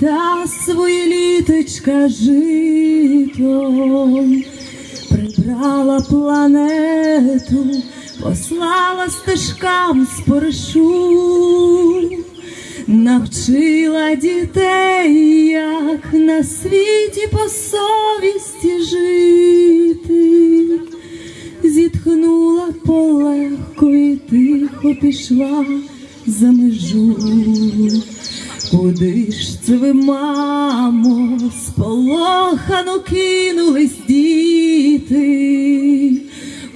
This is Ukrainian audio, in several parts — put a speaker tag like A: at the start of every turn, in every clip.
A: та свої літочка житом, прибрала планету, послала стежкам споришу, навчила дітей, як на світі по совісті жити, зітхнула полегко і тихо пішла за межу. Куди ж це ви, мамо, сполохано кинулись діти?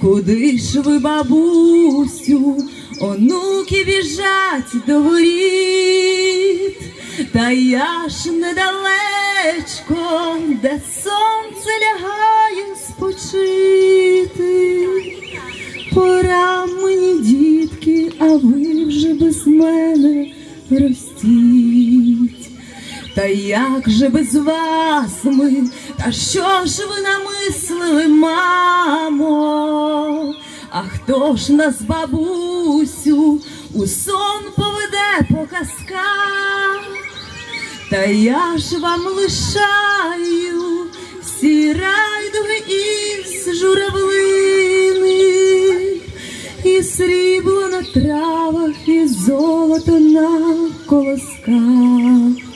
A: Куди ж ви, бабусю, онуки біжать до воріт? Та я ж недалечко, де сонце лягає спочити. Пора мені, дітки, а ви вже без мене ростіть. Та як же без вас ми, та що ж ви намислили, мамо? А хто ж нас, бабусю, у сон поведе по казках? Та я ж вам лишаю всі райдуги із журавлини, і срібло на травах, і золото на колосках.